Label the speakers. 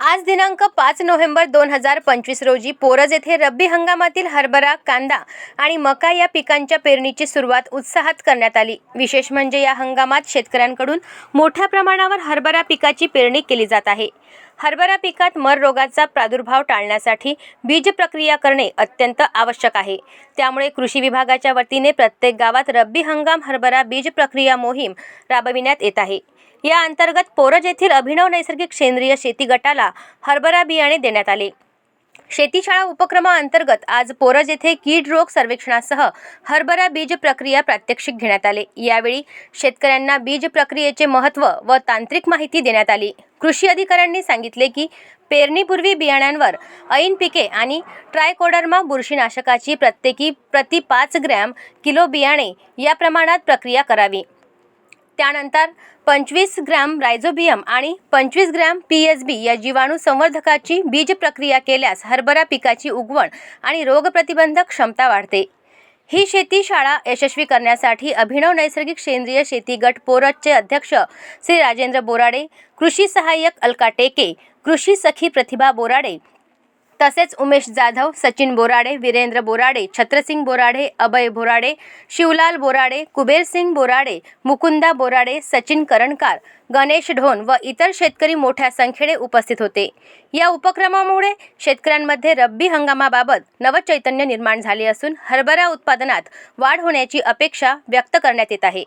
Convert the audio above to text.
Speaker 1: आज दिनांक पाच नोव्हेंबर दोन हजार पंचवीस रोजी पोरज येथे रब्बी हंगामातील हरभरा कांदा आणि मका या पिकांच्या पेरणीची सुरुवात उत्साहात करण्यात आली. विशेष म्हणजे या हंगामात शेतकऱ्यांकडून मोठ्या प्रमाणावर हरभरा पिकाची पेरणी केली जात आहे. हरभरा पिकात मर रोगाचा प्रादुर्भाव टाळण्यासाठी बीज प्रक्रिया करणे अत्यंत आवश्यक आहे. त्यामुळे कृषी विभागाच्या वतीने प्रत्येक गावात रब्बी हंगाम हरभरा बीज प्रक्रिया मोहीम राबविण्यात येत आहे. या अंतर्गत पोरज येथील अभिनव नैसर्गिक सेंद्रिय शेती गटाला हरभरा बियाणे देण्यात आले. शेतीशाळा उपक्रमाअंतर्गत आज पोरज येथे कीड रोग सर्वेक्षणासह हरभरा बीज प्रक्रिया प्रात्यक्षिक घेण्यात आले. यावेळी शेतकऱ्यांना बीज प्रक्रियेचे महत्त्व व तांत्रिक माहिती देण्यात आली. कृषी अधिकाऱ्यांनी सांगितले की पेरणीपूर्वी बियाण्यांवर ऐन पिके आणि ट्रायकोडर्मा बुरशीनाशकाची प्रत्येकी प्रति पाच ग्रॅम किलो बियाणे या प्रमाणात प्रक्रिया करावी. त्यानंतर पंचवीस ग्रॅम रायझोबियम आणि पंचवीस ग्रॅम पी एस बी या जीवाणू संवर्धकाची बीज प्रक्रिया केल्यास हरभरा पिकाची उगवण आणि रोगप्रतिबंधक क्षमता वाढते. ही शेती शाळा यशस्वी करण्यासाठी अभिनव नैसर्गिक सेंद्रिय शेती गट पोरतचे अध्यक्ष श्री राजेंद्र बोराडे कृषी सहाय्यक अलका टेके कृषी सखी प्रतिभा बोराडे तसेच उमेश जाधव सचिन बोराडे वीरेंद्र बोराडे छत्रसिंग बोराडे अभय बोराडे शिवलाल बोराडे कुबेरसिंग बोराडे मुकुंदा बोराडे सचिन करणकार गणेश ढोन व इतर शेतकरी मोठ्या संख्येने उपस्थित होते. या उपक्रमामुळे शेतकऱ्यांमध्ये रब्बी हंगामाबाबत नवचैतन्य निर्माण झाले असून हरभरा उत्पादनात वाढ होण्याची अपेक्षा व्यक्त करण्यात येत आहे.